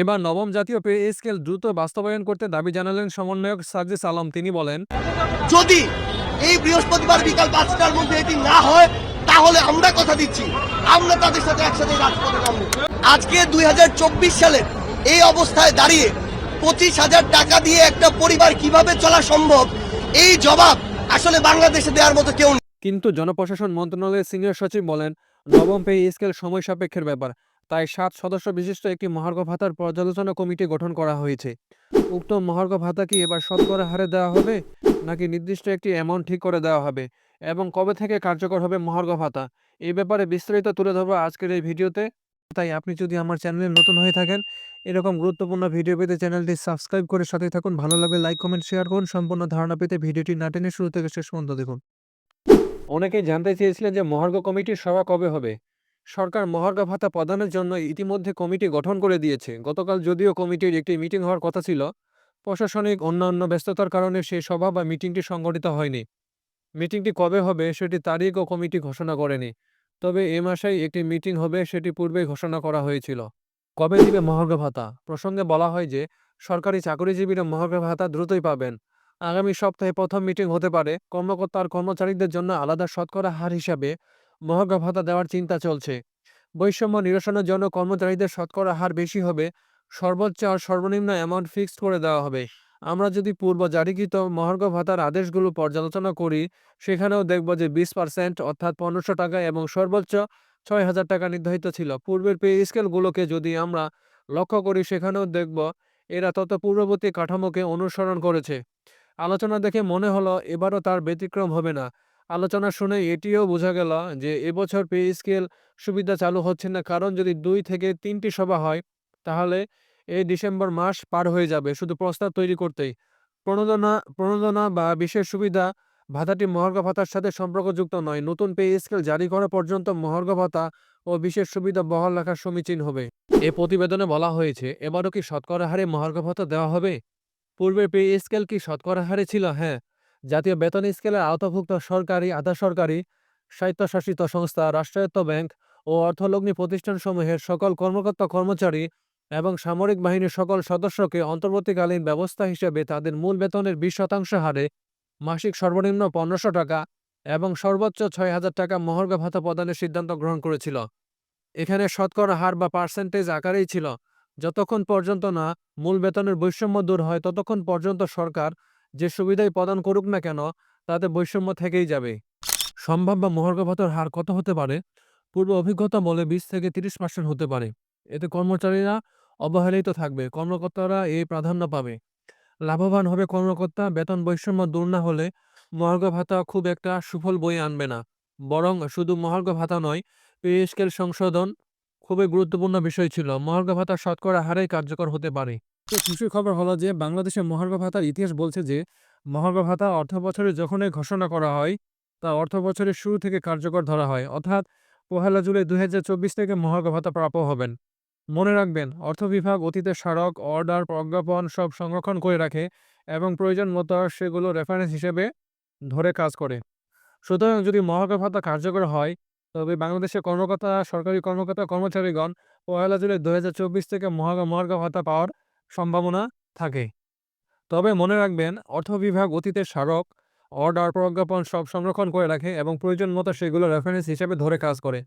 এবার নবম জাতীয় পে স্কেল দ্রুত বাস্তবায়ন করতে দাবি জানালেন সমন্বয়ক সার্জিস আলম তিনি বলেন যদি এই বৃহস্পতিবার বিকাল পাঁচটার মধ্যে এটি না হয় তাহলে আমরা কথা দিচ্ছি। আমরা তাদের সাথে একসাথে রাজপথে নামবো। আজকে দুই সালের এই অবস্থায় দাঁড়িয়ে পঁচিশ হাজার টাকা দিয়ে একটা পরিবার কীভাবে চলা সম্ভব এই জবাব আসলে বাংলাদেশে দেওয়ার মতো কেউ নেই। কিন্তু জনপ্রশাসন মন্ত্রণালয়ের সিনিয়র সচিব বলেন নবম পে স্কেল সময় সাপেক্ষের ব্যাপার। তাই সাত সদস্য বিশিষ্ট একটি মহার্ঘ ভাতার পর্যালোচনা কমিটি গঠন করা হয়েছে। উক্ত মহার্ঘ ভাতা কি এবার শতকরা হারে দেওয়া হবে, নাকি নির্দিষ্ট একটি অ্যামাউন্ট ঠিক করে দেওয়া হবে? এবং কবে থেকে কার্যকর হবে মহার্ঘ ভাতা? এই ব্যাপারে বিস্তারিত তুলে ধরবো আজকের এই ভিডিওতে। তাই আপনি যদি আমার চ্যানেলে নতুন হয়ে থাকেন, এরকম গুরুত্বপূর্ণ ভিডিও পেতে চ্যানেলটি সাবস্ক্রাইব করে সাথে থাকুন। ভালো লাগলে লাইক কমেন্ট শেয়ার করুন। সম্পূর্ণ ধারণা পেতে ভিডিওটি না টেনে শুরু থেকে শেষ পর্যন্ত দেখুন। অনেকেই জানতে চেয়েছিলেন যে মহার্ঘ কমিটির সভা কবে হবে। সরকার মহার্ঘ ভাতা প্রদানের জন্য ইতিমধ্যে কমিটি গঠন করে দিয়েছে। গতকাল যদিও কমিটির একটি মিটিং হওয়ার কথা ছিল, প্রশাসনিক অন্যান্য ব্যস্ততার কারণে সেই সভা বা মিটিংটি সংগঠিত হয়নি। মিটিংটি কবে হবে সেটি তারিখ ও কমিটি ঘোষণা করেনি, তবে এ মাসেই একটি মিটিং হবে সেটি পূর্বেই ঘোষণা করা হয়েছিল। কবে দিবে মহার্ঘ ভাতা? প্রসঙ্গে বলা হয় যে, সরকারি চাকরিজীবীরা মহার্ঘ ভাতা দ্রুতই পাবেন। আগামী সপ্তাহে প্রথম মিটিং হতে পারে। কর্মকর্তা আর কর্মচারীদের জন্য আলাদা শতকরা হার হিসাবে মহার্ঘ ভাতা দেওয়ার চিন্তা চলছে। বৈষম্য নিরসনের জন্য কর্মচারীদের শতকরা হার বেশি হবে। সর্বোচ্চ আর সর্বনিম্ন অ্যামাউন্ট ফিক্সড করে দেওয়া হবে। আমরা যদি পূর্ব জারিকৃত মহার্ঘ ভাতার আদেশগুলো পর্যালোচনা করি, সেখানেও দেখব যে বিশ পার্সেন্ট অর্থাৎ পনেরোশো টাকা এবং সর্বোচ্চ ছয় হাজার টাকা নির্ধারিত ছিল। পূর্বের পে স্কেলগুলোকে যদি আমরা লক্ষ্য করি, সেখানেও দেখব এরা তত পূর্ববর্তী কাঠামোকে অনুসরণ করেছে। আলোচনা দেখে মনে হলো, এবারও তার ব্যতিক্রম হবে না। আলোচনা শুনে এটিও বোঝা গেল যে, এবছর পে স্কেল সুবিধা চালু হচ্ছে না। কারণ যদি দুই থেকে তিনটি সভা হয়, তাহলে এই ডিসেম্বর মাস পার হয়ে যাবে শুধু প্রস্তাব তৈরি করতেই। প্রণোদনা প্রণোদনা বা বিশেষ সুবিধা ভাতাটি মহার্ঘ ভাতার সাথে সম্পর্কযুক্ত নয়। নতুন পে স্কেল জারি করা পর্যন্ত মহার্ঘ ভাতা ও বিশেষ সুবিধা বহাল রাখা সমীচীন হবে। এ প্রতিবেদনে বলা হয়েছে, এবারও কি শতকরা হারে মহার্ঘ ভাতা দেওয়া হবে? পূর্বের পে স্কেল কি শতকরা হারে ছিল? হ্যাঁ। জাতীয় বেতন স্কেলের আওতাভুক্ত সরকারি, আধা সরকারি, স্বায়ত্তশাসিত সংস্থা, রাষ্ট্রায়ত্ত ব্যাংক ও অর্থলগ্নি প্রতিষ্ঠানসমূহের সকল কর্মকর্তা কর্মচারী এবং সামরিক বাহিনীর সকল সদস্যকে অন্তর্বর্তীকালীন ব্যবস্থা হিসেবে তাদের মূল বেতনের বিশ শতাংশ হারে মাসিক সর্বনিম্ন পনেরোশো টাকা এবং সর্বোচ্চ ছয় হাজার টাকা মহার্ঘ ভাতা প্রদানের সিদ্ধান্ত গ্রহণ করেছিল। এখানে শতকরা হার বা পার্সেন্টেজ আকারেই ছিল। যতক্ষণ পর্যন্ত না মূল বেতনের বৈষম্য দূর হয়, ততক্ষণ পর্যন্ত সরকার যে সুবিধাই প্রদান করুক না কেন, তাতে বৈষম্য থেকেই যাবে। সম্ভাব্য মহার্ঘ ভাতার হার কত হতে পারে? পূর্ব অভিজ্ঞতা বলে বিশ থেকে তিরিশ পার্সেন্ট হতে পারে। এতে কর্মচারীরা অবহেলিত থাকবে, কর্মকর্তারা এই প্রাধান্য পাবে। লাভবান হবে কর্মকর্তা, বেতন বৈষম্য দূর না হলে মহার্ঘ ভাতা খুব একটা সুফল বই আনবে না। বরং শুধু মহার্ঘ ভাতা নয়, পে স্কেল সংশোধন খুবই গুরুত্বপূর্ণ বিষয় ছিল। মহার্ঘ ভাতা শতকরা হারেই কার্যকর হতে পারে। তো খুশির খবর হলো যে বাংলাদেশে মহার্ঘ ভাতার ইতিহাস বলছে যে, মহার্ঘ ভাতা অর্থ বছরে যখনই ঘোষণা করা হয়, তা অর্থ বছরের শুরু থেকে কার্যকর ধরা হয়। অর্থাৎ পহেলা জুলাই দু হাজার চব্বিশ থেকে মহার্ঘ ভাতা প্রাপ্য হবেন। মনে রাখবেন, অর্থ বিভাগ অতীতে স্মারক, অর্ডার, প্রজ্ঞাপন সব সংরক্ষণ করে রাখে এবং প্রয়োজন মতো সেগুলো রেফারেন্স হিসেবে ধরে কাজ করে। সুতরাং যদি মহার্ঘ ভাতা কার্যকর হয়, তবে বাংলাদেশের কর্মকর্তা, সরকারি কর্মকর্তা, কর্মচারীগণ পহেলা জুলাই দু হাজার চব্বিশ থেকে মহার্ঘ মহার্ঘ ভাতা পাওয়ার সম্ভাবনা থাকে। তবে মনে রাখবেন, অর্থ বিভাগ অতীতে স্মারক অর্ডার প্রজ্ঞাপন সব সংরক্ষণ করে রাখে এবং প্রয়োজন মতো সেগুলো রেফারেন্স হিসেবে ধরে কাজ করে।